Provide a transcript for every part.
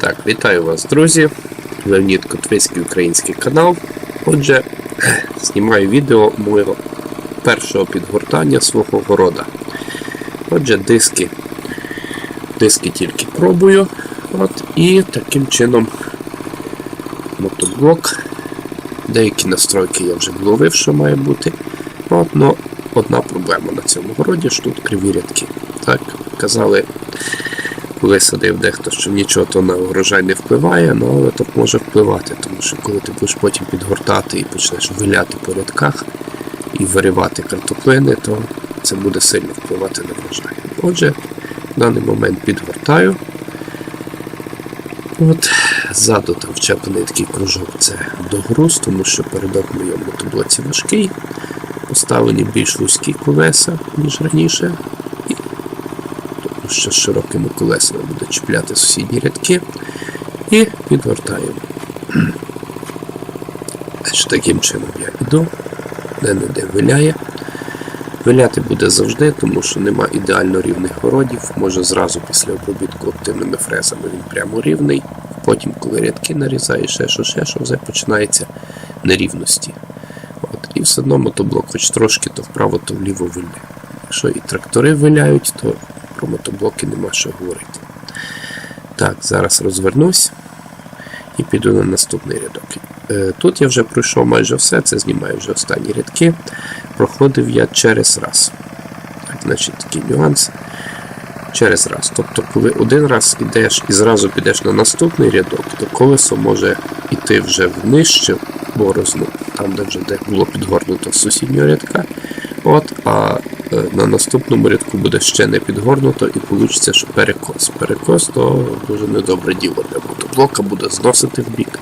Так, вітаю вас, друзі. Леонід Котвицький український канал. Отже, знімаю відео мого першого підгортання свого города. Отже, диски. Диски тільки пробую. От, і таким чином мотоблок. Деякі настройки я вже вловив, що має бути. От, но одна проблема на цьому городі, що тут криві рядки. Так, казали коли садив дехто, що нічого то на урожай не впливає, ну але то може впливати, тому що коли ти будеш потім підгортати і почнеш виляти по рядках і виривати картоплини, то це буде сильно впливати на врожай. Отже, в даний момент підгортаю. От, ззаду там вчеплений такий кружок це догруз, тому що передок в моєму мотоблоці важкий. Поставлені більш вузькі колеса, ніж раніше що з широкими колесами буде чіпляти сусідні рядки. І підгортаємо. Значить, Таким чином я йду, де-не-де виляє. Виляти буде завжди, тому що нема ідеально рівних городів. Може зразу після обробітку активними фрезами він прямо рівний. Потім, коли рядки нарізає, ще що, ще що, вже починається нерівності. От. І все одно мотоблок хоч трошки, то вправо, то вліво виляє. Якщо і трактори виляють, то про мотоблоки нема що говорити. Так, зараз розвернусь і піду на наступний рядок. Е, Тут я вже пройшов майже все, це знімаю вже останні рядки. Проходив я через раз. Так, значить, такий нюанс. Через раз. Тобто, коли один раз ідеш і зразу підеш на наступний рядок, то колесо може йти вже в нижче борозну, там де вже де було підгорнуто сусіднього рядка. От, а на наступному рядку буде ще не підгорнуто і вийде, що перекос. Перекос то дуже недобре діло для мотоблока, буде зносити в бік.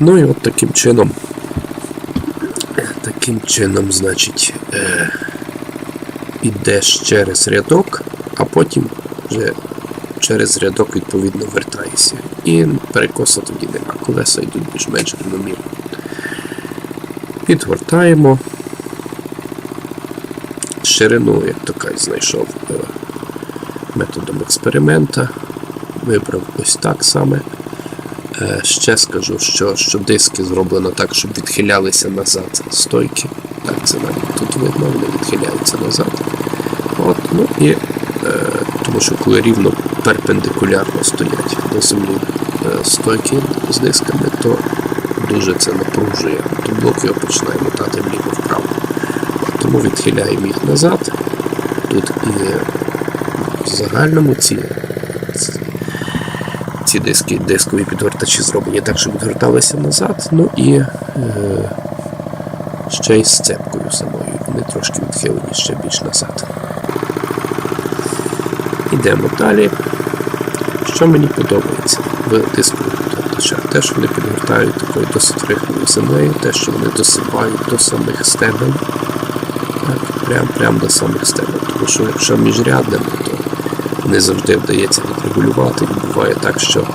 Ну і от таким чином, таким чином, значить, е, ідеш через рядок, а потім вже через рядок відповідно вертаєшся. І перекоса тоді нема. Колеса йдуть більш-менш рівномірно. Підгортаємо ширину, як кажуть, знайшов е, методом експеримента. Вибрав ось так саме. Е, Ще скажу, що що диски зроблено так, щоб відхилялися назад стойки. Так, це навіть тут видно, вони відхиляються назад. От, ну і, е, Тому що коли рівно перпендикулярно стоять до землі е, стойки з дисками, то дуже це напружує. То блок його починає мотати вліво-вправо тому відхиляємо їх назад. Тут і в загальному ці ці диски, дискові підгортачі зроблені так, щоб відгорталися назад. Ну і е, ще й з цепкою самою. Вони трошки відхилені ще більш назад. Ідемо далі. Що мені подобається в дискових підгортачах? Те, що вони підгортають такою досить рихлою землею, те, що вони досипають до самих стебель прям, прям до самих стебел. Тому що якщо міжрядними, то не завжди вдається відрегулювати. Буває так, що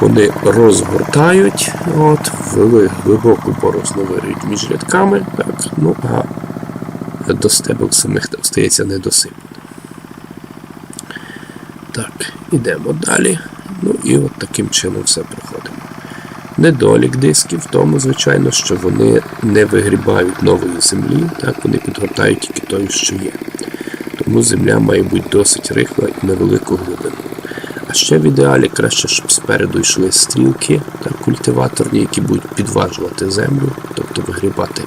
вони розгортають, от, ввели глибоку борозну вириють між рядками, так, ну а до стебел самих остається недосипано. Так, ідемо далі. Ну і от таким чином все проходимо. Недолік дисків в тому, звичайно, що вони не вигрібають нової землі, так вони підгортають тільки тою, що є. Тому земля має бути досить рихла і на велику глибину. А ще в ідеалі краще, щоб спереду йшли стрілки так, культиваторні, які будуть підважувати землю, тобто вигрібати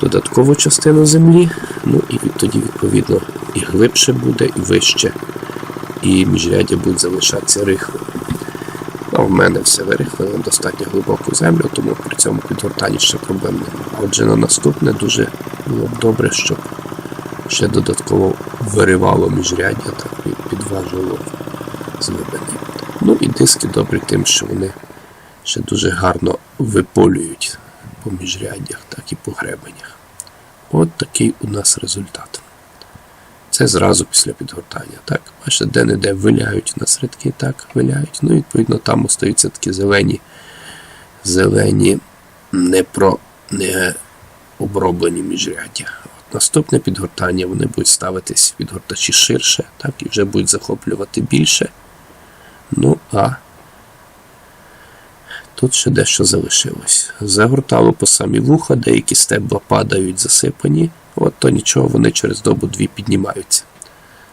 додаткову частину землі. Ну і тоді, відповідно, і глибше буде, і вище, і міжряддя будуть залишатися рихлими. А в мене все вирихлено достатньо глибоку землю, тому при цьому підгортанні ще проблем немає. Отже, на наступне дуже було б добре, щоб ще додатково виривало міжряддя так, і підважувало з глибини. Ну і диски добрі тим, що вони ще дуже гарно виполюють по міжряддях, так і по гребенях. От такий у нас результат. Це зразу після підгортання. так. Бачите, де-не-де виляють на рядки, так, виляють. Ну, відповідно, там остаються такі зелені, зелені, не не оброблені міжряддя. От Наступне підгортання вони будуть ставитись підгортачі ширше, так, і вже будуть захоплювати більше. Ну А тут ще дещо залишилось. Загортало по самі вуха, деякі стебла падають засипані. От то нічого, вони через добу-дві піднімаються.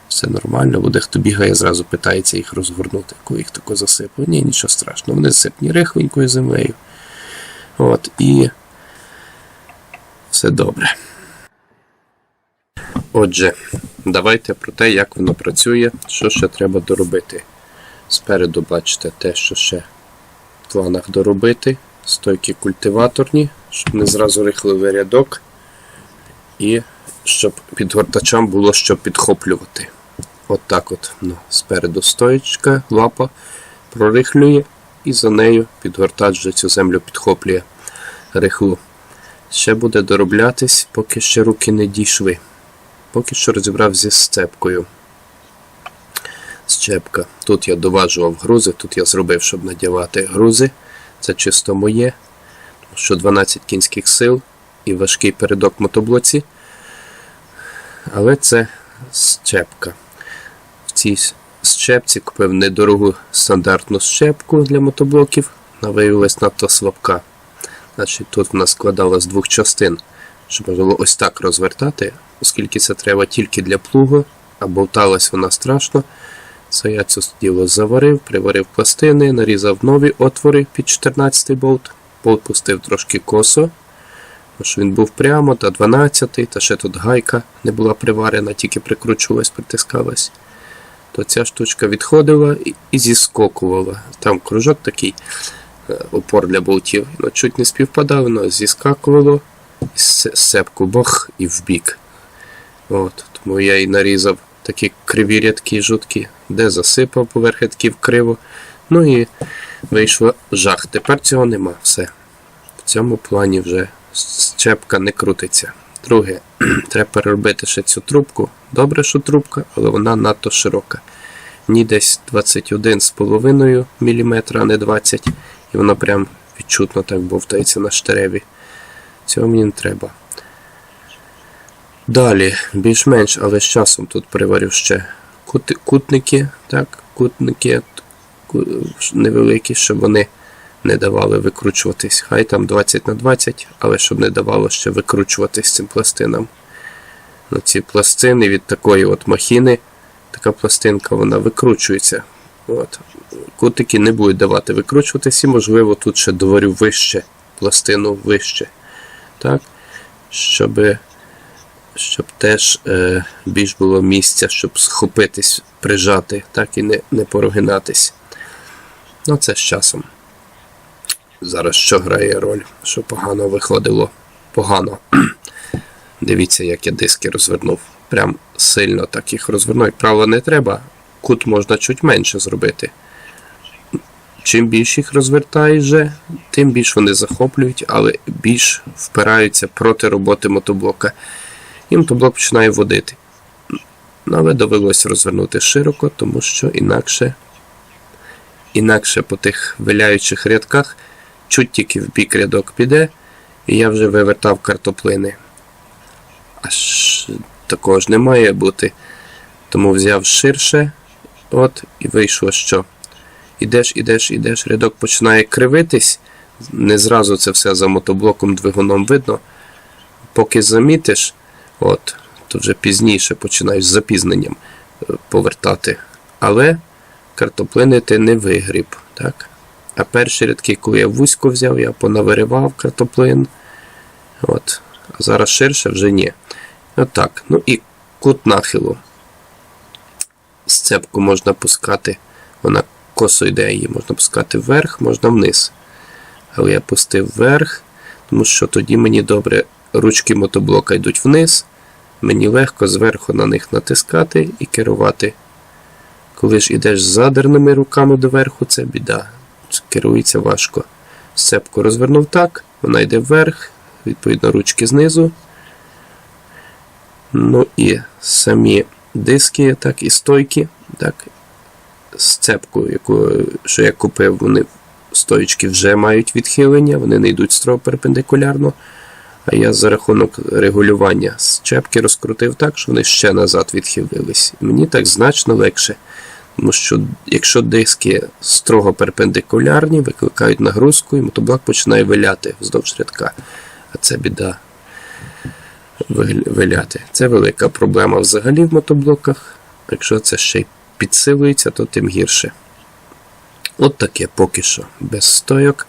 Все нормально, бо дехто бігає, зразу питається їх розгорнути, коли їх тако засипало. Ні, нічого страшного, вони засипані рихленькою землею. От, і все добре. Отже, давайте про те, як воно працює, що ще треба доробити. Спереду бачите те, що ще в планах доробити. Стойки культиваторні, щоб не зразу рихливий рядок. І щоб підгортачам було що підхоплювати. От так от. Ну, спереду стоїчка, лапа прорихлює, і за нею підгортач вже цю землю підхоплює рихлу. Ще буде дороблятись, поки ще руки не дійшли. Поки що розібрав зі сцепкою. Щепка. Тут я доважував грузи, тут я зробив, щоб надягати грузи. Це чисто моє. Що 12 кінських сил і важкий передок мотоблоці. Але це щепка. В цій щепці купив недорогу стандартну щепку для мотоблоків. Вона виявилась надто слабка. Значить, тут вона складала з двох частин, щоб було ось так розвертати, оскільки це треба тільки для плугу, а болталась вона страшно. Це я це діло заварив, приварив пластини, нарізав нові отвори під 14 болт. Болт пустив трошки косо, що він був прямо, та 12, та ще тут гайка не була приварена, тільки прикручувалась, притискалась. То ця штучка відходила і, зіскокувала. Там кружок такий е, опор для болтів. Ну, чуть не співпадав, воно зіскакувало, і с- бах і вбік. От, тому я і нарізав такі криві рядки жуткі, де засипав поверх рядків криво. Ну і вийшло жах. Тепер цього нема. Все. В цьому плані вже щепка не крутиться. Друге, треба переробити ще цю трубку. Добре, що трубка, але вона надто широка. Ні десь 21,5 мм, а не 20 і воно прям відчутно так бовтається на штереві. Цього мені не треба. Далі, більш-менш, але з часом тут приварю ще кутники, так, кутники ку- невеликі, щоб вони не давали викручуватись. Хай там 20 на 20, але щоб не давало ще викручуватись цим пластинам. Ну, ці пластини від такої от махіни, така пластинка, вона викручується. От. Кутики не будуть давати викручуватись, і, можливо, тут ще доварю вище, пластину вище. Так? Щоб щоб теж е, більш було місця, щоб схопитись, прижати, так і не, не порогинатись. Ну, це з часом. Зараз що грає роль, що погано виходило. Погано. Дивіться, як я диски розвернув. Прям сильно так їх розвернув. Як не треба. Кут можна чуть менше зробити. Чим більше їх розвертаєш, вже, тим більш вони захоплюють, але більш впираються проти роботи мотоблока і мотоблок починає водити. Ну, Але довелося розвернути широко, тому що інакше, інакше по тих виляючих рядках чуть тільки в бік рядок піде, і я вже вивертав картоплини. Аж такого ж не має бути. Тому взяв ширше, от, і вийшло що. Ідеш, ідеш, ідеш, рядок починає кривитись. Не зразу це все за мотоблоком двигуном видно. Поки замітиш, От, то вже пізніше починаєш з запізненням е, повертати. Але картоплини ти не вигріб. Так? А перші рядки, коли я вузько взяв, я понавиривав картоплин. От. А зараз ширше вже ні. Отак. Ну і кут нахилу. Сцепку можна пускати, вона косо йде її, можна пускати вверх, можна вниз. Але я пустив вверх, тому що тоді мені добре ручки мотоблока йдуть вниз, мені легко зверху на них натискати і керувати. Коли ж ідеш з задерними руками доверху, це біда. Керується важко. Сцепку розвернув так, вона йде вверх, відповідно, ручки знизу. Ну і самі диски, так, і стойки. Так, Сцепку, яку що я купив, вони стоїчки вже мають відхилення, вони не йдуть строго перпендикулярно. А я за рахунок регулювання щепки розкрутив так, що вони ще назад відхилились. Мені так значно легше. Тому що якщо диски строго перпендикулярні, викликають нагрузку, і мотоблок починає виляти вздовж рядка. А це біда виляти. Це велика проблема взагалі в мотоблоках. Якщо це ще й підсилується, то тим гірше. От таке поки що. Без стойок.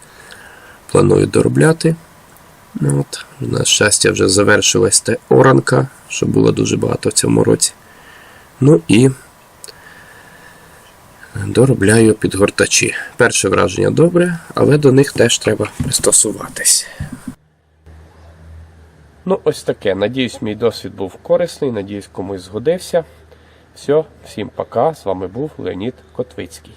Планую доробляти. Ну, от, на щастя, вже завершилась та оранка, що було дуже багато в цьому році. Ну і доробляю підгортачі. Перше враження добре, але до них теж треба пристосуватись. Ну, ось таке. Надіюсь, мій досвід був корисний, надіюсь, комусь згодився. Все, всім пока. З вами був Леонід Котвицький.